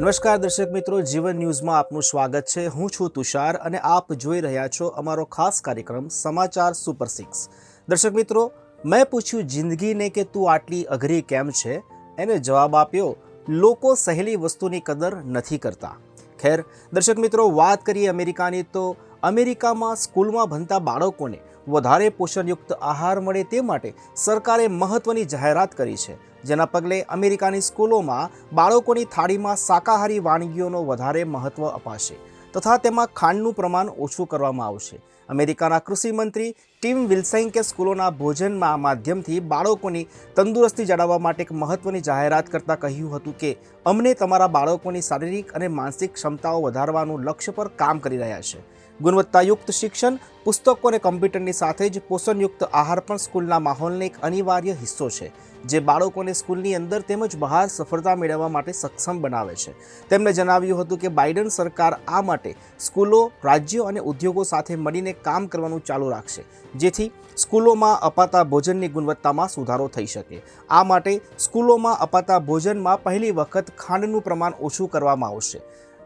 નમસ્કાર દર્શક મિત્રો, જીવન ન્યૂઝમાં આપનું સ્વાગત છે. હું છું તુષાર અને આપ જોઈ રહ્યા છો અમારો ખાસ કાર્યક્રમ સમાચાર સુપર સિક્સ. દર્શક મિત્રો, મેં પૂછ્યું જિંદગીને કે તું આટલી અઘરી કેમ છે? એને જવાબ આપ્યો, લોકો સહેલી વસ્તુની કદર નથી કરતા. ખેર, દર્શક મિત્રો, વાત કરીએ અમેરિકાની તો અમેરિકામાં સ્કૂલમાં ભણતા બાળકોને વધારે પોષણયુક્ત આહાર મળે તે માટે સરકારે મહત્વની જાહેરાત કરી છે. જેના પગલે અમેરિકાની સ્કૂલોમાં બાળકોની થાળીમાં શાકાહારી વાનગીઓનો વધારે મહત્વ અપાશે તથા તેમાં ખાંડનું પ્રમાણ ઓછું કરવામાં આવશે. અમેરિકાના કૃષિમંત્રી ટીમ વિલ્સેન્કે સ્કૂલોના ભોજનમાં માધ્યમથી બાળકોની તંદુરસ્તી જાળવવા માટે એક મહત્વની જાહેરાત કરતાં કહ્યું હતું કે, અમને તમારા બાળકોની શારીરિક અને માનસિક ક્ષમતાઓ વધારવાનું લક્ષ્ય પર કામ કરી રહ્યા છે. ગુણવત્તાયુક્ત શિક્ષણ, પુસ્તકો અને કમ્પ્યુટરની સાથે જ પોષણયુક્ત આહાર પણ સ્કૂલના માહોલનો એક અનિવાર્ય હિસ્સો છે, જે બાળકોને સ્કૂલની અંદર તેમજ બહાર સફળતા મેળવવા માટે સક્ષમ બનાવે છે. તેમણે જણાવ્યું હતું કે બાઇડન સરકાર આ માટે સ્કૂલો, રાજ્યો અને ઉદ્યોગો સાથે મળીને કામ કરવાનું ચાલુ રાખશે, જેથી સ્કૂલોમાં અપાતા ભોજનની ગુણવત્તામાં સુધારો થઈ શકે. આ માટે સ્કૂલોમાં અપાતા ભોજનમાં પહેલી વખત ખાંડનું પ્રમાણ ઓછું કરવામાં આવશે.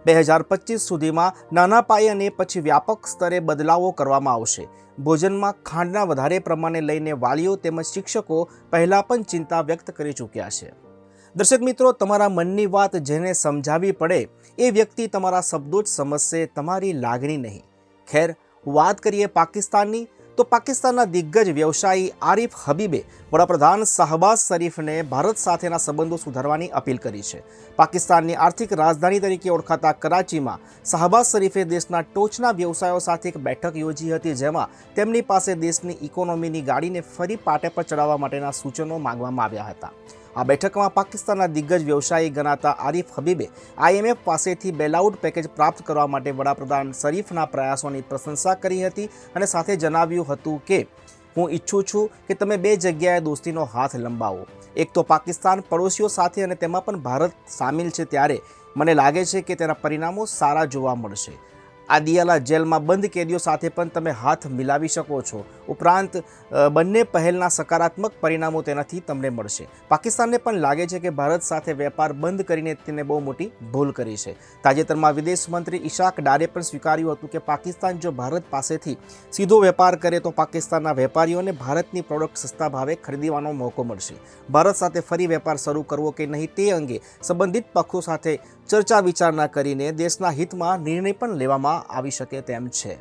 બે હજાર પચીસ સુધીમાં નાના પાયે અને પછી વ્યાપક સ્તરે બદલાવો કરવામાં આવશે. ભોજનમાં ખાંડના વધારે પ્રમાણે લઈને વાલીઓ તેમજ શિક્ષકો પહેલાં પણ ચિંતા વ્યક્ત કરી ચૂક્યા છે. દર્શક મિત્રો, તમારા મનની વાત જેને સમજાવવી પડે એ વ્યક્તિ તમારા શબ્દો જ સમજશે, તમારી લાગણી નહીં. ખેર, વાત કરીએ પાકિસ્તાનની. તો પાકિસ્તાનના દિગ્ગજ વ્યવસાયી આરિફ હબીબે વડાપ્રધાન શાહબાઝ શરીફને ભારત સાથેના સંબંધો સુધારવાની અપીલ કરી છે. પાકિસ્તાનની આર્થિક રાજધાની તરીકે ઓળખાતા કરાચીમાં શાહબાઝ શરીફે દેશના ટોચના વ્યવસાયો સાથે એક બેઠક યોજી હતી જેમાં તેમની પાસે દેશની ઇકોનોમીની ગાડીને ફરી પાટે પર ચડાવવા માટેના સૂચનો માંગવામાં આવ્યા હતા. આ બેઠકમાં પાકિસ્તાનના દિગ્ગજ વ્યવસાયી ગણાતા આરિફ હબીબે આઈએમએફ પાસેથી બેલઆઉટ પેકેજ પ્રાપ્ત કરવા માટે વડાપ્રધાન શરીફના પ્રયાસોની પ્રશંસા કરી હતી અને સાથે જણાવ્યું હતું કે, હું ઈચ્છું છું કે તમે બે જગ્યાએ દોસ્તીનો હાથ લંબાવો. એક તો પાકિસ્તાન પડોશીઓ સાથે અને તેમાં પણ ભારત સામેલ છે ત્યારે મને લાગે છે કે તેના પરિણામો સારા જોવા મળશે. આ દિયાલા જેલમાં બંધ કેદીઓ સાથે પણ તમે હાથ મિલાવી શકો છો. ઉપરાંત બંને પહેલના સકારાત્મક પરિણામો તેનાથી તમને મળશે. પાકિસ્તાનને પણ લાગે છે કે ભારત સાથે વેપાર બંધ કરીને તેને બહુ મોટી ભૂલ કરી છે. તાજેતરમાં વિદેશ મંત્રી ઈશાક ડારે પણ સ્વીકાર્યું હતું કે પાકિસ્તાન જો ભારત પાસેથી સીધો વેપાર કરે તો પાકિસ્તાનના વેપારીઓને ભારતની પ્રોડક્ટ સસ્તા ભાવે ખરીદવાનો મોકો મળશે. ભારત સાથે ફરી વેપાર શરૂ કરવો કે નહીં તે અંગે સંબંધિત પક્ષો સાથે ચર્ચા વિચારણા કરીને દેશના હિતમાં નિર્ણય પણ લેવામાં આવી શકે તેમ છે.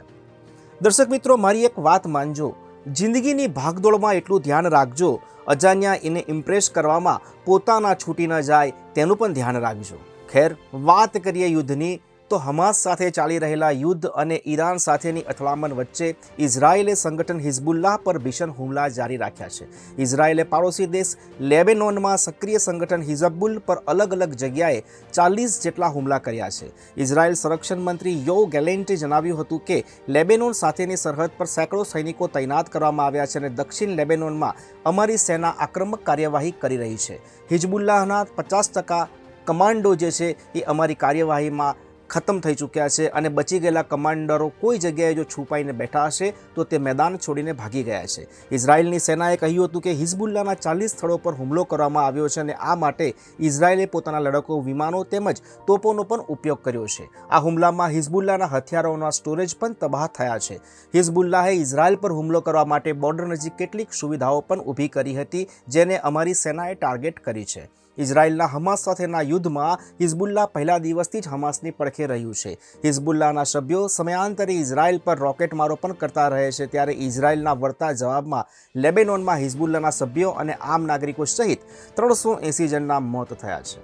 દર્શક મિત્રો, મારી એક વાત માનજો. જિંદગીની ભાગદોડમાં એટલું ધ્યાન રાખજો. અજાણ્યા એને ઇમ્પ્રેસ કરવામાં પોતાના છૂટી ન જાય તેનું પણ ધ્યાન રાખજો. ખેર, વાત કરીએ યુદ્ધની. તો હમાસ સાથે ચાલી રહેલા યુદ્ધ અને ઈરાન સાથેની અથડામણ વચ્ચે ઇઝરાયેલે સંગઠન હિઝબુલ્લાહ પર ભીષણ હુમલા જારી રાખ્યા છે. ઇઝરાયેલે પાડોશી દેશ લેબેનોનમાં સક્રિય સંગઠન હિઝબુલ પર અલગ અલગ જગ્યાએ ચાલીસ જેટલા હુમલા કર્યા છે. ઇઝરાયેલ સંરક્ષણ મંત્રી યો ગેલેન્ટે જણાવ્યું હતું કે લેબેનોન સાથેની સરહદ પર સેંકડો સૈનિકો તૈનાત કરવામાં આવ્યા છે અને દક્ષિણ લેબેનોનમાં અમારી સેના આક્રમક કાર્યવાહી કરી રહી છે. હિઝબુલ્લાહના પચાસ ટકા કમાન્ડો જે છે એ અમારી કાર્યવાહીમાં ખતમ થઈ ચૂક્યા છે અને બચી ગયેલા કમાન્ડરો કોઈ જગ્યાએ જો છુપાઈને બેઠા હશે, તો તે મેદાન છોડીને ભાગી ગયા છે. ઇઝરાયલની સેનાએ કહ્યું હતું કે હિઝબુલ્લાના ચાલીસ સ્થળો પર હુમલો કરવામાં આવ્યો છે અને આ માટે ઇઝરાયલે પોતાના લડકો, વિમાનો તેમજ તોપોનો પણ ઉપયોગ કર્યો છે. આ હુમલામાં હિઝબુલ્લાના હથિયારોના સ્ટોરેજ પણ તબાહ થયા છે. હિઝબુલ્લાહે ઇઝરાયલ પર હુમલો કરવા માટે બોર્ડર નજીક કેટલીક સુવિધાઓ પણ ઊભી કરી હતી, જેને અમારી સેનાએ ટાર્ગેટ કરી છે. ઇઝરાયેલના હમાસ સાથેના યુદ્ધમાં હિઝબુલ્લા પહેલા દિવસથી જ હમાસની પડખે રહ્યું છે. હિઝબુલ્લાના સભ્યો સમયાંતરે ઇઝરાયલ પર રોકેટ મારો પણ કરતા રહે છે ત્યારે ઇઝરાયેલના વળતા જવાબમાં લેબેનોનમાં હિઝબુલ્લાના સભ્યો અને આમ નાગરિકો સહિત ત્રણસો એંસી જણના મોત થયા છે.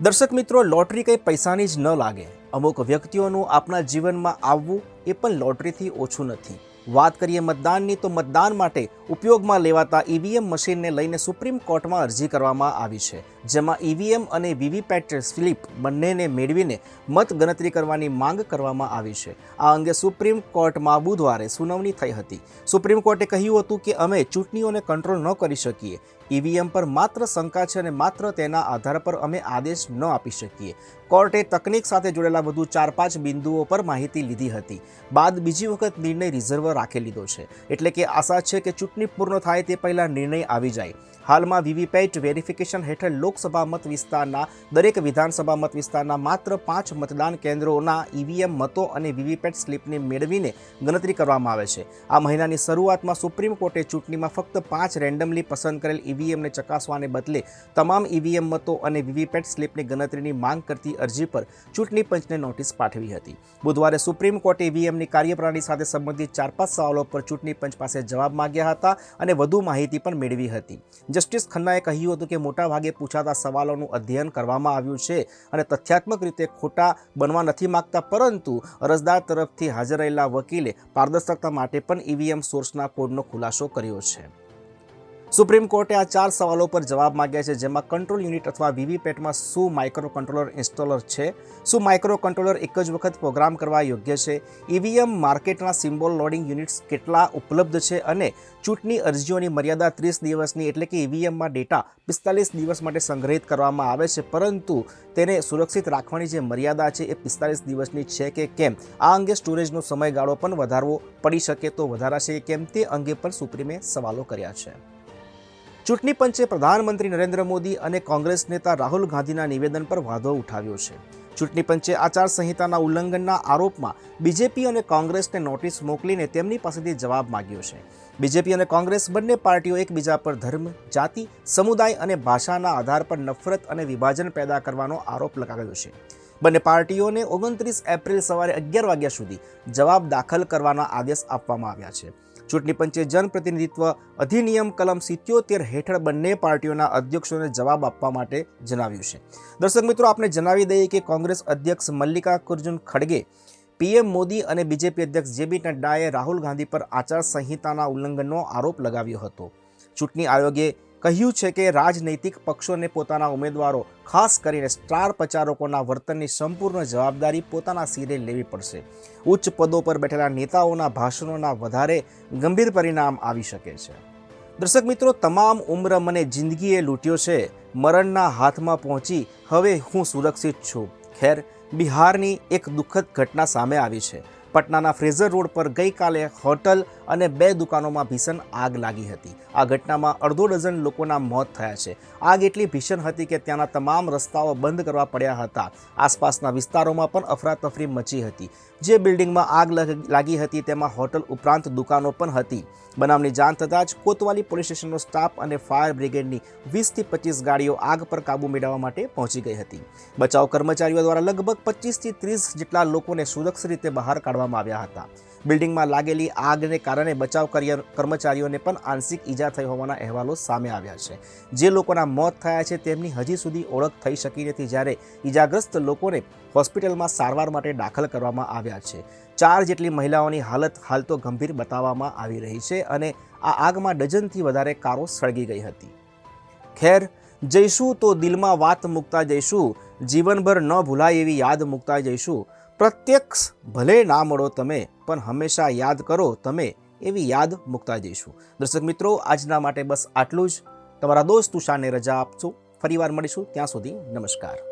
દર્શક મિત્રો, લોટરી કંઈ પૈસાની જ ન લાગે. અમુક વ્યક્તિઓનું આપણા જીવનમાં આવવું એ પણ લોટરીથી ઓછું નથી. વાત કરીએ મતદાનની, તો મતદાન માટે ઉપયોગમાં લેવાતા ઈવીએમ મશીનને લઈને સુપ્રીમ કોર્ટમાં અરજી કરવામાં આવી છે, જેમાં ઈવીએમ અને વીવીપેટ સ્લિપ બંનેને મેળવીને મત ગણતરી કરવાની માંગ કરવામાં આવી છે. આ અંગે સુપ્રીમ કોર્ટમાં બુધવારે સુનાવણી થઈ હતી. સુપ્રીમ કોર્ટે કહ્યું હતું કે અમે ચૂંટણીઓને કંટ્રોલ ન કરી શકીએ. ઈવીએમ પર માત્ર શંકા છે અને માત્ર તેના આધાર પર અમે આદેશ ન આપી શકીએ. કોર્ટે તકનીક સાથે જોડેલા વધુ ચાર પાંચ બિંદુઓ પર માહિતી લીધી હતી. બાદ બીજી વખત નિર્ણય રિઝર્વ રાખી લીધો છે. એટલે કે આશા છે કે ચૂંટણી પૂર્ણ થાય તે પહેલાં નિર્ણય આવી જાય. હાલમાં વીવીપેટ વેરિફિકેશન હેઠળ લોકસભા મત વિસ્તારના, દરેક વિધાનસભા મત વિસ્તારના માત્ર પાંચ મતદાન કેન્દ્રોના ઈવીએમ મતો અને વીવીપેટ સ્લીપને મેળવીને ગણતરી કરવામાં આવે છે. આ મહિનાની શરૂઆતમાં સુપ્રીમ કોર્ટે ચૂંટણીમાં ફક્ત પાંચ રેન્ડમલી પસંદ કરેલ ઈવીએમને ચકાસવાને બદલે તમામ ઈવીએમ મતો અને વીવીપેટ સ્લીપની ગણતરીની માંગ કરતી અરજી પર ચૂંટણી પંચને નોટિસ પાઠવી હતી. બુધવારે સુપ્રીમ કોર્ટે ઈવીએમની કાર્યપ્રણાલી સાથે સંબંધિત ચાર પાંચ સવાલો પર ચૂંટણી પંચ પાસે જવાબ માંગ્યા હતા અને વધુ માહિતી પણ મેળવી હતી. જસ્ટિસ ખન્નાએ કહ્યું હતું કે મોટાભાગે પૂછાતા સવાલોનું અધ્યયન કરવામાં આવ્યું છે અને તથ્યાત્મક રીતે ખોટા બનવા નથી માગતા, પરંતુ અરજદાર તરફથી હાજર રહેલા વકીલે પારદર્શકતા માટે પણ ઈવીએમ સોર્સના કોડનો ખુલાસો કર્યો છે. સુપ્રીમ કોર્ટે આ ચાર સવાલો પર જવાબ માંગ્યા છે, જેમાં કંટ્રોલ યુનિટ અથવા વીવીપેટમાં શું માઇક્રો કંટ્રોલર ઇન્સ્ટોલર છે? શું માઇક્રો કંટ્રોલર એક જ વખત પ્રોગ્રામ કરવા યોગ્ય છે? ઈવીએમ માર્કેટના સિમ્બોલ લોડિંગ યુનિટ્સ કેટલા ઉપલબ્ધ છે અને ચૂંટણી અરજીઓની મર્યાદા ત્રીસ દિવસની એટલે કે ઈવીએમમાં ડેટા પિસ્તાલીસ દિવસ માટે સંગ્રહિત કરવામાં આવે છે, પરંતુ તેને સુરક્ષિત રાખવાની જે મર્યાદા છે એ પિસ્તાલીસ દિવસની છે કે કેમ? આ અંગે સ્ટોરેજનો સમયગાળો પણ વધારવો પડી શકે તો વધારાશે કેમ તે અંગે પણ સુપ્રીમે સવાલો કર્યા છે. ચૂંટણી પંચે પ્રધાનમંત્રી નરેન્દ્ર મોદી અને કોંગ્રેસ નેતા રાહુલ ગાંધીના નિવેદન પર વાંધો ઉઠાવ્યો છે. ચૂંટણી પંચે આચારસંહિતાના ઉલ્લંઘનના આરોપમાં બીજેપી અને કોંગ્રેસને નોટિસ મોકલીને તેમની પાસેથી જવાબ માંગ્યો છે. બીજેપી અને કોંગ્રેસ બંને પાર્ટીઓ એકબીજા પર ધર્મ, જાતિ, સમુદાય અને ભાષાના આધાર પર નફરત અને વિભાજન પેદા કરવાનો આરોપ લગાવ્યો છે. બંને પાર્ટીઓને ઓગણત્રીસ એપ્રિલ સવારે અગિયાર વાગ્યા સુધી જવાબ દાખલ કરવાના આદેશ આપવામાં આવ્યા છે. ચૂંટણી પંચે જનપ્રતિનિધિત્વ અધિનિયમ કલમ સિત્યોતેર હેઠળ બંને પાર્ટીઓના અધ્યક્ષોને જવાબ આપવા માટે જણાવ્યું છે. દર્શક મિત્રો આપણે જણાવી દઈએ કે કોંગ્રેસ અધ્યક્ષ મલ્લિકાર્જુન ખડગે, પીએમ મોદી અને બીજેપી અધ્યક્ષ જેબી નડ્ડાએ રાહુલ ગાંધી પર આચારસંહિતાના ઉલ્લંઘનનો આરોપ લગાવ્યો હતો. ચૂંટણી આયોગે કહ્યું છે કે રાજનૈતિક પક્ષોને પોતાના ઉમેદવારો, ખાસ કરીને સ્ટાર પ્રચારકોના વર્તનની સંપૂર્ણ જવાબદારી પોતાના સિરે લેવી પડશે. ઉચ્ચ પદો પર બેઠેલા નેતાઓના ભાષણોના વધારે ગંભીર પરિણામ આવી શકે છે. દર્શક મિત્રો, તમામ ઉમ્ર મને જિંદગીએ લૂંટ્યો છે. મરણના હાથમાં પહોંચી હવે હું સુરક્ષિત છું. ખેર, બિહારની એક દુઃખદ ઘટના સામે આવી છે. પટનાના ફ્રેઝર રોડ પર ગઈકાલે હોટલ અને બે દુકાનોમાં ભીષણ આગ લાગી હતી. આ ઘટનામાં અડધો ડઝન લોકોના મોત થયા છે. આગ એટલી ભીષણ હતી કે ત્યાંના તમામ રસ્તાઓ બંધ કરવા પડ્યા હતા. આસપાસના વિસ્તારોમાં પણ અફરાતફરી મચી હતી. જે બિલ્ડિંગમાં આગ લગ- હતી તેમાં હોટલ ઉપરાંત દુકાનો પણ હતી. બનાવની જાણ થતાં જ કોતવાલી પોલીસ સ્ટેશનનો સ્ટાફ અને ફાયર બ્રિગેડની વીસથી પચીસ ગાડીઓ આગ પર કાબૂ મેળવવા માટે પહોંચી ગઈ હતી. બચાવ કર્મચારીઓ દ્વારા લગભગ પચીસથી ત્રીસ જેટલા લોકોને સુરક્ષિત રીતે બહાર કાઢવામાં આવ્યા હતા. બિલ્ડિંગમાં લાગેલી આગને કારણે બચાવ કર્મચારીઓને પણ આંશિક ઈજા થઈ હોવાના અહેવાલો સામે આવ્યા છે. જે લોકોના મોત થયા છે તેમની હજી સુધી ઓળખ થઈ શકી નથી જ્યારે ઈજાગ્રસ્ત લોકોને હોસ્પિટલમાં સારવાર માટે દાખલ કરવામાં આવ્યા છે. ચાર જેટલી મહિલાઓની હાલત હાલ તો ગંભીર બતાવવામાં આવી રહી છે અને આ આગમાં ડઝનથી વધારે કારો સળગી ગઈ હતી. ખેર જઈશું તો દિલમાં વાત મૂકતા જઈશું, જીવનભર ન ભૂલાય એવી યાદ મૂકતા જઈશું. પ્રત્યક્ષ ભલે ના મળો તમે, પણ હંમેશા યાદ કરો તમે એવી યાદ મૂકતા જઈશું. દર્શક મિત્રો, આજના માટે બસ આટલું જ. તમારા દોસ્ત તુષારને રજા આપજો ફરીવાર મળીશું ત્યાં સુધી નમસ્કાર.